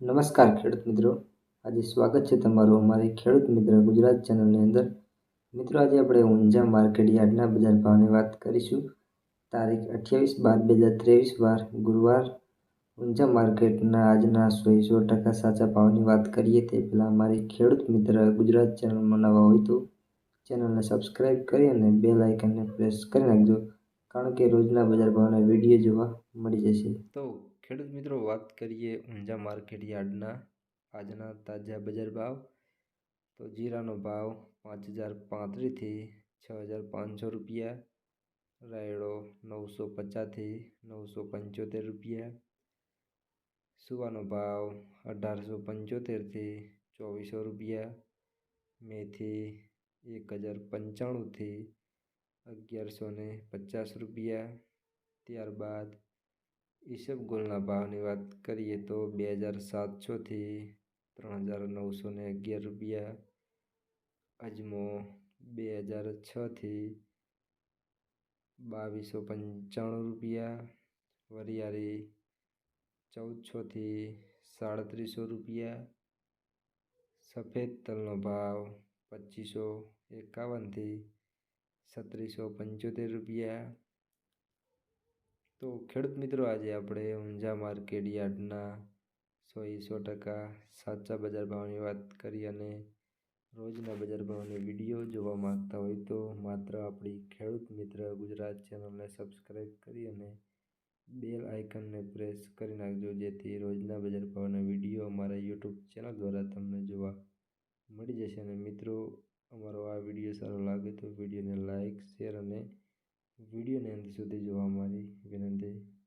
નમસ્કાર ખેડૂત મિત્રો. આજે સ્વાગત છે તમારું અમારી ખેડૂત મિત્ર ગુજરાત ચેનલની અંદર. મિત્રો, આજે આપણે ઊંઝા માર્કેટ યાર્ડના બજાર ભાવની વાત કરીશું. તારીખ અઠ્યાવીસ બાર બે હજાર ત્રેવીસ, વાર ગુરુવાર. ઊંઝા માર્કેટના આજના સો સો ટકા સાચા ભાવની વાત કરીએ તે પહેલાં અમારી ખેડૂત મિત્ર ગુજરાત ચેનલમાં નવા હોય તો ચેનલને સબસ્ક્રાઈબ કરી અને બે લાઇકનને પ્રેસ કરી નાખજો. કારણ કે રોજના બજાર ભાવના વીડિયો જોવા મળી જશે. તો ખેડૂત મિત્રો વાત કરીએ ઊંઝા માર્કેટ યાર્ડના. આજના તાજા બજાર ભાવ તો જીરાનો ભાવ પાંચ હજાર પાંત્રીસથી છ હજાર પાંચસો રૂપિયા. રાયડો નવસો પચાસથી નવસો પંચોતેર રૂપિયા. સુવાનો ભાવ અઢારસો પંચોતેરથી ચોવીસો રૂપિયા. મેથી એક હજાર પંચાણુંથી અગિયારસો ને પચાસ રૂપિયા. ત્યારબાદ ઈસબગુલના ભાવની વાત કરીએ તો બે હજાર સાતસોથી ત્રણ હજાર નવસો ને અગિયાર રૂપિયા અજમો બે હજાર છથી બાવીસો પંચાણું રૂપિયા, વરિયાળી ચૌદસોથી સાડત્રીસો રૂપિયા, સફેદ તલનો ભાવ પચીસો એકાવનથી સત્રીસો પંચોતેર રૂપિયા તો ખેડૂત મિત્રો, આજે આપણે ઊંઝા માર્કેટ યાર્ડના સો સો ટકા સાચા બજાર ભાવની વાત કરી અને રોજના બજાર ભાવની વીડિયો જોવા માંગતા હોય તો માત્ર આપણી ખેડૂત મિત્ર ગુજરાત ચેનલને સબસ્ક્રાઈબ કરી અને બેલ આઇકનને પ્રેસ કરી નાખજો, જેથી રોજના બજાર ભાવના વીડિયો અમારા યુટ્યુબ ચેનલ દ્વારા તમને જોવા મળી જશે. અને મિત્રો, અમારો આ વીડિયો સારો લાગે તો વિડીયોને લાઇક, શેર અને વિડીયોને અંત સુધી જોવા મારી વિનંતી.